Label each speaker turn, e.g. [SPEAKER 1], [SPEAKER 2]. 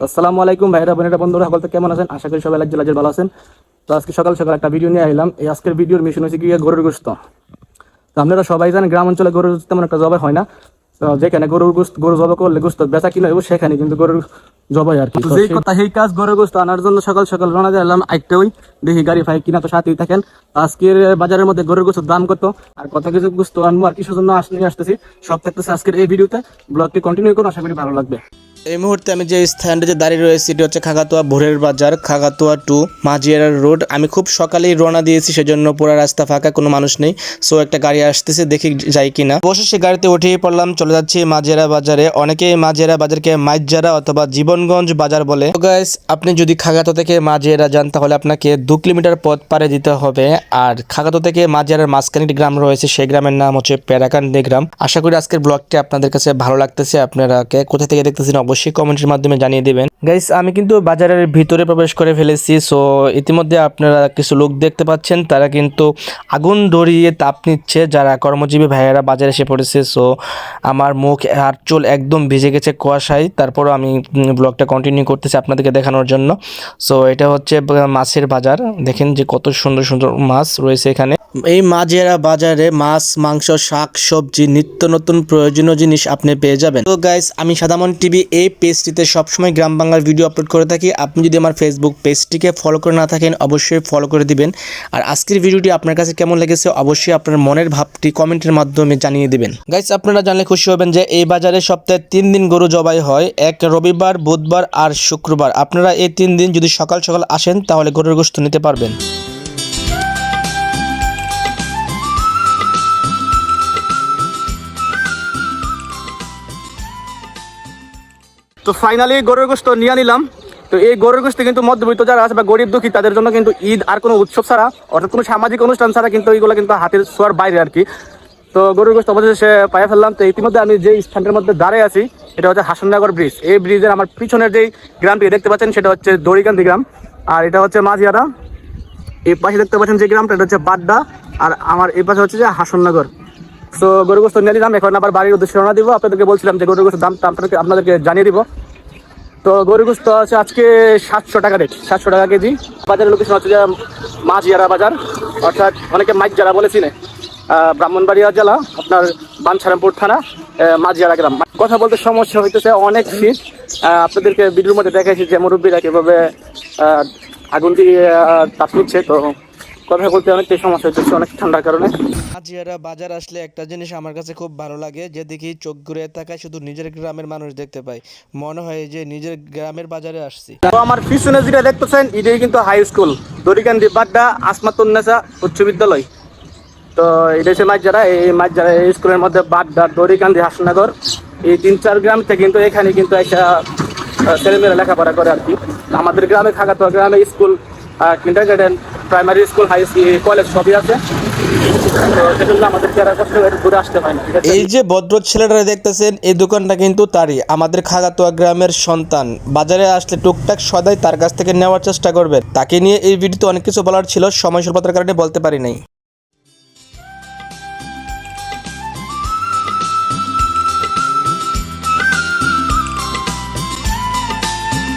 [SPEAKER 1] আসসালামু আলাইকুম ভাইরা বোনেরা বন্ধুরা সকল তো কেমন আছেন? আশা করি সবাই লাজ্জা লাজের ভালো আছেন। তো আজকে সকাল সকাল একটা ভিডিও নিয়ে আইলাম। এই আজকের ভিডিওর মিশন হচ্ছে গিয়ে গরুর গোস্ত। তো আপনারা সবাই জানেন গ্রাম অঞ্চলে গরুর গোস্ত তেমন একটা জবাই হয় না। তো যেখানে গরুর গোস্ত গরু জবাই করলে গোস্ত বেচা কিনা হইব সেখানে কিন্তু গরুর জবাই আর কি। তো যেই কথা সেই কাজ গরুর গোস্ত আনার জন্য সকাল সকাল রওনা দিলাম একটা ওই দেখি গাড়ি ফাই কিনা তো সাথেই থাকেন। আজকের বাজারের মধ্যে গরুর গোস্তের দাম কত? আর কত কিছু গোস্ত আনব আর কিসের জন্য আস- নিয়ে আসতেছি? সব থাকতেছে আজকের এই ভিডিওতে ব্লগটি কন্টিনিউ করুন আশা করি ভালো লাগবে।
[SPEAKER 2] এই মুহূর্তে আমি যে স্থানটাতে দাঁড়িয়ে রয়েছি এটি হচ্ছে খাগাতুয়া ভোরের বাজার, খাগাতুয়া টু মাঝিয়ার রোড। আমি খুব সকালেই রওনা দিয়েছি, সেজন্য পুরো রাস্তা ফাঁকা, কোনো মানুষ নেই। সো একটা গাড়ি আসতেছে, দেখি যাই কিনা। অবশেষে গাড়িতে উঠেই পড়লাম, চলে যাচ্ছি মাঝিয়ারা বাজারে। অনেকেই মাঝিয়ারা বাজারকে মাইজারা অথবা জীবনগঞ্জ বাজার বলে। গাইস আপনি যদি খাগাতো থেকে মাঝিয়ারা যান, তাহলে আপনাকে দু কিলোমিটার পথ পারে দিতে হবে। আর খাগাতো থেকে মাঝিয়ারার মাঝখানে একটি গ্রাম রয়েছে, সেই গ্রামের নাম হচ্ছে প্যারাকান্দি গ্রাম। আশা করি আজকের ব্লগটি আপনাদের কাছে ভালো লাগতেছে। আপনারা কোথা থেকে দেখতেছেন অবশ্যই কমেন্টের মাধ্যমে জানিয়ে দেবেন। গাইস আমি কিন্তু বাজারের ভিতরে প্রবেশ করে ফেলেছি সো ইতিমধ্যে আপনারা কিছু লোক দেখতে পাচ্ছেন, তারা কিন্তু আগুন ধরিয়ে তাপ নিচ্ছে, যারা কর্মজীবী ভাইয়েরা বাজারে এসে পড়েছে সো আমার মুখ আর চুল একদম ভিজে গেছে কুয়াশায়। তারপরও আমি ব্লগটা কন্টিনিউ করতেছি আপনাদেরকে দেখানোর জন্য। সো এটা হচ্ছে মাছের বাজার। দেখেন যে কত সুন্দর সুন্দর মাছ রয়েছে এখানে। এই মাঝেরা বাজারে মাছ, মাংস, শাক, সবজি, নিত্য নতুন প্রয়োজনীয় জিনিস আপনি পেয়ে যাবেন। তো গাইস আমি সাদামন টিভি, এই পেজটিতে সবসময় গ্রাম বাংলার ভিডিও আপলোড করে থাকি। আপনি যদি আমার ফেসবুক পেজটিকে ফলো করে না থাকেন, অবশ্যই ফলো করে দিবেন। আর আজকের ভিডিওটি আপনার কাছে কেমন লেগেছে, অবশ্যই আপনার মনের ভাবটি কমেন্টের মাধ্যমে জানিয়ে দিবেন। গাইস আপনারা জানলে খুশি হবেন যে এই বাজারে সপ্তাহে তিন দিন গরু জবাই হয়, এক রবিবার, বুধবার আর শুক্রবার। আপনারা এই তিন দিন যদি সকাল সকাল আসেন, তাহলে গরুর গোস্ত নিতে পারবেন।
[SPEAKER 1] তো ফাইনালি গরুর গোস্ত নিয়ে নিলাম। তো এই গরুর গোস্ত কিন্তু মধ্যবিত্ত যারা আছে বা গরিব দুঃখী, তাদের জন্য কিন্তু ঈদ আর কোনো উৎসব ছাড়া, অর্থাৎ কোনো সামাজিক অনুষ্ঠান ছাড়া কিন্তু এইগুলো কিন্তু হাতের ছোঁয়ার বাইরে আর কি। তো গরুর গোস্ত অবশেষে পায়ে ফেললাম। তো ইতিমধ্যে আমি যে স্থানটার মধ্যে দাঁড়িয়ে আছি এটা হচ্ছে হাসননগর ব্রিজ এই ব্রিজের আমার পিছনের যেই গ্রামটি দেখতে পাচ্ছেন, সেটা হচ্ছে দড়িকান্দি গ্রাম। আর এটা হচ্ছে মাঝিয়ারা। এই পাশে দেখতে পাচ্ছেন যে গ্রামটা, এটা হচ্ছে বাড্ডা। আর আমার এই পাশে হচ্ছে যে হাসননগর। তো গরু গোস্ত নিয়ে নিলাম। এখন আবার বাড়ির উদ্দেশ্যে রওনা দিব। আপনাদেরকে বলছিলাম যে গরু গোস্তের দাম আপনাদেরকে আপনাদেরকে জানিয়ে দিব। তো গরু গোস্ত আছে আজকে সাতশো টাকা রেট। সাতশো টাকা কেজি। বাজারের লোকেশন হচ্ছে যে মাঝিয়ারা বাজার। অর্থাৎ অনেকে মাইক যারা বলে চিনে। ব্রাহ্মণবাড়িয়া জেলা, আপনার বাঞ্ছারামপুর থানা মাঝিয়ারা গ্রাম। কথা বলতে সমস্যা হইতেছে অনেক শীত। আপনাদেরকে ভিডিওর মধ্যে দেখাইছি যে মুরব্বীরা কীভাবে আগুন দিয়ে তাপ নিচ্ছে। তো কথা বলতে অনেকটাই সমস্যা হইতেছে অনেক ঠান্ডার কারণে।
[SPEAKER 2] বাজার আসলে একটা জিনিস আমার কাছে খুব ভালো লাগে যে দেখি চোখ ঘুরে তাকায় শুধু নিজের গ্রামের মানুষ দেখতে পাই। মনে হয় যে নিজের গ্রামের বাজারে আসছি।
[SPEAKER 1] তো আমার পিছনে যেটা দেখতেছেন এটাই কিন্তু হাই স্কুল দড়িকান্দি বাড্ডা আসমাতুন্নেসা উচ্চ বিদ্যালয়। তো এটা হচ্ছে মাইজারা এই মাইজারা এই স্কুলের মধ্যে বাড্ডা দড়িকান্দি হাসনগর এই তিন চার গ্রাম থেকে কিন্তু এখানে কিন্তু একটা ছেলেমেয়েরা লেখাপড়া করে আর কি। আমাদের গ্রামে খাগাতো, গ্রামে school kindergarten primary school high college সবই আছে।
[SPEAKER 2] এই যে ভদ্র ছেলেটা দেখতেছেন, এই দোকানটা কিন্তু তারই। আমাদের খাগাতোয়া গ্রামের সন্তান। বাজারে আসলে টুকটাক সদাই তার কাছ থেকে নেওয়ার চেষ্টা করবেন তাকে নিয়ে এই ভিডিওতে অনেক কিছু বলার ছিল, সময় স্বল্পতার কারণে বলতে পারি নাই।